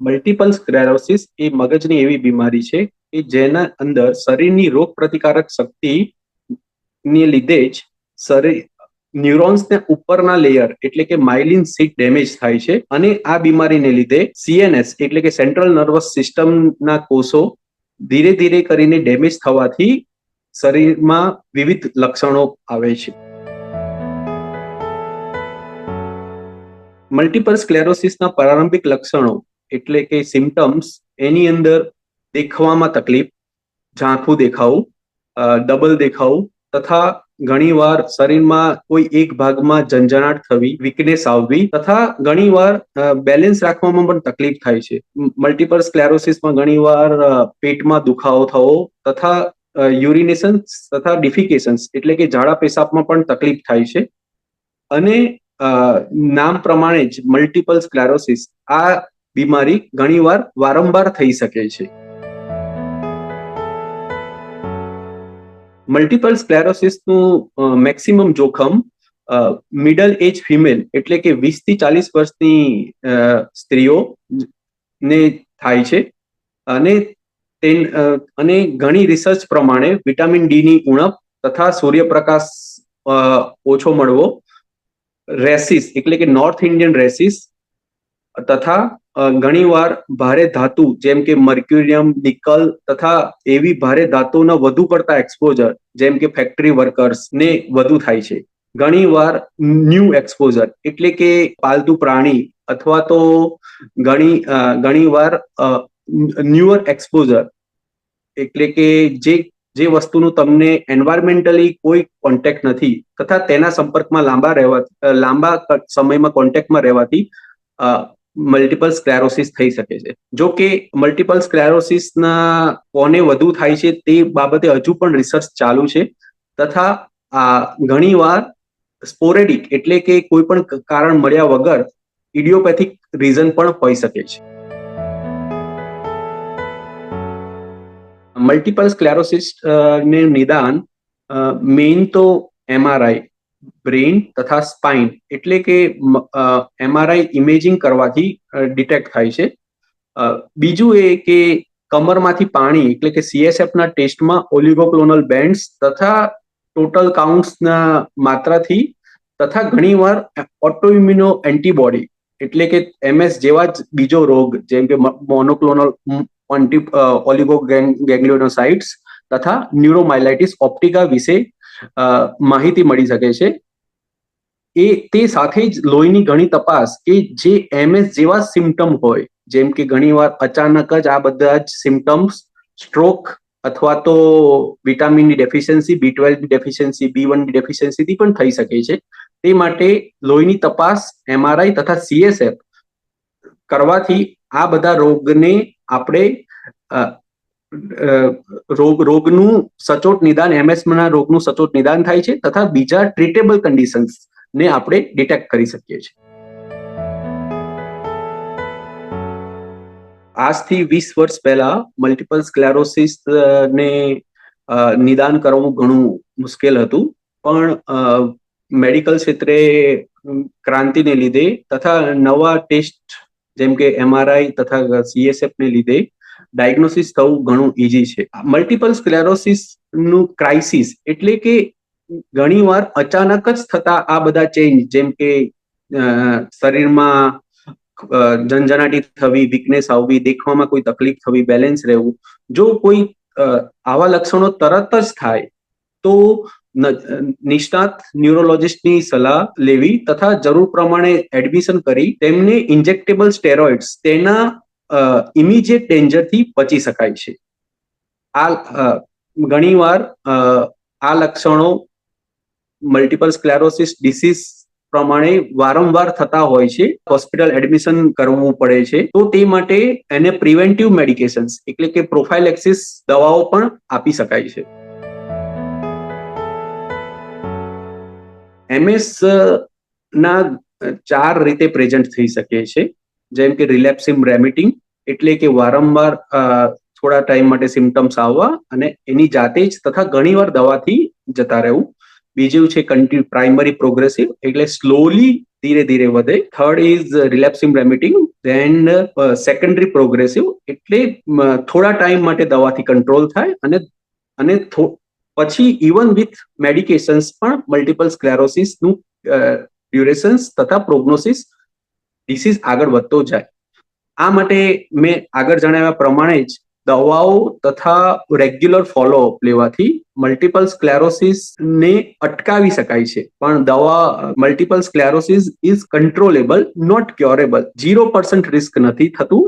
Multiple sclerosis એ મગજની એવી બીમારી છે કે જેના અંદર શરીરની રોગ પ્રતિકારક શક્તિ ને લીધે જ શરીર ન્યુરોન્સને ઉપરના લેયર એટલે કે માઇલિન સીટ ડેમેજ થાય છે અને આ બીમારીને લીધે સીએનએસ એટલે કે સેન્ટ્રલ નર્વસ સિસ્ટમના કોષો ધીરે ધીરે કરીને ડેમેજ થવાથી શરીરમાં વિવિધ લક્ષણો આવે છે. મલ્ટિપલ સ્ક્લેરોસિસના પ્રારંભિક લક્ષણો એટલે કે સિમ્ટમ્સ એની અંદર દેખવામાં તકલીફ, ઝાંખું દેખાવું ડબલ દેખાવું તથા ઘણીવાર શરીરમાં કોઈ એક ભાગમાં ઝંઝણાટ થવી વીકનેસ આવવી તથા ઘણીવાર બેલેન્સ રાખવામાં પણ તકલીફ થાય છે. મલ્ટિપલ સ્ક્લેરોસિસમાં ઘણીવાર પેટમાં દુખાવો થવો તથા યુરિનેશન તથા ડિફિકેશન્સ એટલે કે ઝાડા પેશાબમાં પણ તકલીફ થાય છે. અને નામ પ્રમાણે જ મલ્ટીપલ સ્ક્લેરોસિસ આ બીમારી ઘણીવાર વારંવાર થઈ શકે છે. મલ્ટિપલ સ્ક્લેરોસિસનું મેક્સિમમ જોખમ મિડલ એજ ફિમેલ એટલે કે વીસથી ચાલીસ વર્ષની સ્ત્રીઓ ને થાય છે. અને અને ઘણી રિસર્ચ પ્રમાણે વિટામિન ડી ની ઉણપ તથા સૂર્યપ્રકાશ ઓછો મળવો, રેસિસ એટલે કે નોર્થ ઇન્ડિયન રેસિસ તથા ઘણીવાર ભારે ધાતુ, જેમ કે મર્ક્યુરિયમ, નિકલ તથા એવી ભારે ધાતુના વધુ પડતા એક્સપોઝર જેમ કે ફેક્ટરી વર્કર્સ ને વધુ થાય છે. ઘણીવાર ન્યૂ એક્સપોઝર એટલે કે પાલતુ પ્રાણી અથવા તો ઘણી ઘણીવાર ન્યુઅર એક્સપોઝર એટલે કે જે જે વસ્તુનું તમને એન્વાયરમેન્ટલી કોઈ કોન્ટેક્ટ નથી તથા તેના સંપર્કમાં લાંબા રહેવા લાંબા સમયમાં કોન્ટેક્ટમાં રહેવાથી મલ્ટિપલ સ્ક્લેરોસિસ થઈ શકે છે. જો કે મલ્ટિપલ સ્ક્લેરોસિસના કોને વધુ થાય છે તે બાબતે હજુ પણ રિસર્ચ ચાલુ છે. તથા આ ઘણીવાર સ્પોરેડિક એટલે કે કોઈ પણ કારણ મળ્યા વગર ઇડિયોપેથિક રીઝન પણ હોઈ શકે છે. મલ્ટિપલ સ્ક્લેરોસિસ ને નિદાન મેઇન તો એમઆરઆઈ બ્રેઇન તથા સ્પાઇન એટલે કે એમઆરઆઈ ઇમેજિંગ કરવાથી ડિટેક્ટ થાય છે. બીજું એ કે કમરમાંથી પાણી એટલે કે સીએસએફના ટેસ્ટમાં ઓલિગોક્લોનલ બેન્ડ્સ તથા ટોટલ કાઉન્ટ્સના માત્રાથી તથા ઘણીવાર ઓટોઇમ્યુનો એન્ટીબોડી એટલે કે એમએસ જેવા જ બીજો રોગ જેમ કે મોનોક્લોનલ ઓલિગો ગેંગ્લિયોનોસાઇટ્સ તથા ન્યુરોમાઇલાઇટિસ ઓપ્ટિકા વિશે માહિતી મળી શકે છે. એ તે સાથે જ લોહીની ઘણી તપાસ કે જે એમએસ જેવા સિમ્ટમ હોય, જેમ કે ઘણીવાર અચાનક જ આ બધા જ સિમ્ટમ્સ સ્ટ્રોક અથવા તો વિટામિનની deficiency B twelve deficiency B વનની ડેફિશિયન્સીથી પણ થઈ શકે છે. તે માટે લોહીની તપાસ એમઆરઆઈ તથા સીએસએફ કરવાથી આ બધા રોગને આપણે રોગ, રોગનું સચોટ નિદાન એમએસના રોગનું સચોટ નિદાન થાય છે તથા બીજા ટ્રીટેબલ કન્ડિશન્સ ને આપણે ડિટેક્ટ કરી શકીએ છીએ. આજથી વીસ વર્ષ પહેલા મલ્ટિપલ સ્ક્લેરોસિસ ને નિદાન કરવું ઘણું મુશ્કેલ હતું. પણ મેડિકલ ક્ષેત્રે ક્રાંતિને લીધે તથા નવા ટેસ્ટ જેમ કે એમઆરઆઈ તથા સીએસએફ ને લીધે ડાયગ્નોસિસ થવું ઘણું ઈઝી છે. મલ્ટિપલ સ્ક્લેરોસિસનું ક્રાઇસિસ એટલે કે ઘણીવાર અચાનક જ થતા આ બધા ચેન્જ જેમ કે શરીરમાં જનજનાટી થવી વીકનેસ આવવી, દેખવામાં કોઈ તકલીફ થવી બેલેન્સ રહેવું, જો કોઈ આવા લક્ષણો તરત જ થાય, તો નિષ્ણાત ન્યુરોલોજિસ્ટની સલાહ લેવી તથા જરૂર પ્રમાણે એડમિશન કરી તેમને ઇન્જેક્ટેબલ સ્ટેરોઇડ્સ તેના ઇમિજિએટ ડેન્જરથી બચી શકાય છે. આ ઘણીવાર આ લક્ષણો મલ્ટિપલ સ્ક્લેરોસિસ ડિસીઝ પ્રમાણે વારંવાર થતા હોય છે. હોસ્પિટલ એડમિશન કરવું પડે છે. તો તે માટે એને પ્રિવેન્ટિવ મેડિકેશન્સ એટલે કે પ્રોફાઇલેક્સિસ દવાઓ પણ આપી શકાય છે. એમએસ ના ચાર રીતે પ્રેઝન્ટ થઈ શકે છે. જેમ કે રિલેપ્સિમ રેમિટિંગ એટલે કે વારંવાર થોડા ટાઈમ માટે સિમ્ટમ્સ આવવા અને એની જાતે જ તથા ઘણીવાર દવાથી જતા રહેવું. બીજું છે કન્ટિન્યુ પ્રાઇમરી પ્રોગ્રેસિવ એટલે સ્લોલી ધીરે ધીરે વધે. Third is relapsing remitting then secondary progressive એટલે થોડા ટાઈમ માટે દવાથી કંટ્રોલ થાય અને અને પછી ઇવન વિથ મેડિકેશન્સ પણ મલ્ટિપલ સ્ક્લેરોસિસનું ડ્યુરેશન્સ તથા પ્રોગ્નોસિસ ડિસીઝ આગળ વધતો જાય. આ માટે મેં આગળ જણાવ્યા પ્રમાણે જ દવાઓ તથા રેગ્યુલર ફોલોઅપ લેવાથી મલ્ટિપલ સ્ક્લેરોસિસ ને અટકાવી શકાય છે. પણ દવા multiple sclerosis is controllable not curable zero percent risk નથી થતું.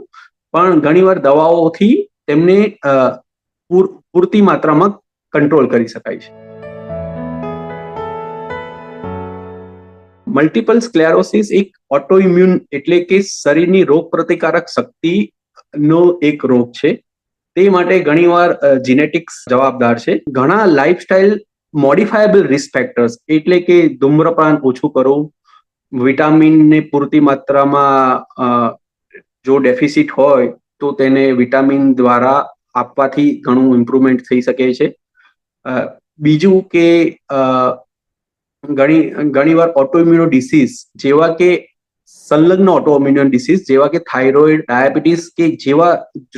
પણ ઘણીવાર દવાઓથી તેમને પૂરતી માત્રામાં કંટ્રોલ કરી શકાય છે. મલ્ટિપલ સ્ક્લેરોસિસ એક ઓટોઇમ્યુન એટલે કે શરીરની રોગ પ્રતિકારક શક્તિનો એક રોગ છે. તે માટે ઘણીવાર જીનેટિક્સ જવાબદાર છે. ઘણા લાઇફસ્ટાઇલ મોડિફાયેબલ રિસ્ક ફેક્ટર્સ એટલે કે ધૂમ્રપાન ઓછું કરવું વિટામિનને પૂરતી માત્રામાં જો ડેફિસિટ હોય તો તેને વિટામિન દ્વારા આપવાથી ઘણું ઇમ્પ્રુવમેન્ટ થઈ શકે છે. બીજું કે ઘણી, ઘણીવાર ઓટોઇમ્યુનો ડિસીઝ જેવા કે સંલગ્ન ઓટોઇમ્યુન ડિસીઝ જેવા કે થાઇરોઇડ ડાયાબિટીસ કે જેવા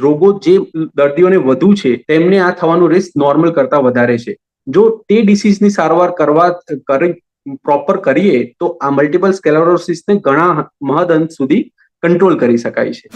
રોગો જે દર્દીઓને વધુ છે, તેમને આ થવાનું રિસ્ક નોર્મલ કરતા વધારે છે. જો તે ડિસીઝની સારવાર કરવા કરી પ્રોપર કરીએ, તો આ મલ્ટિપલ સ્કેલેરોસિસને ઘણા મહદ અંત સુધી કંટ્રોલ કરી શકાય છે.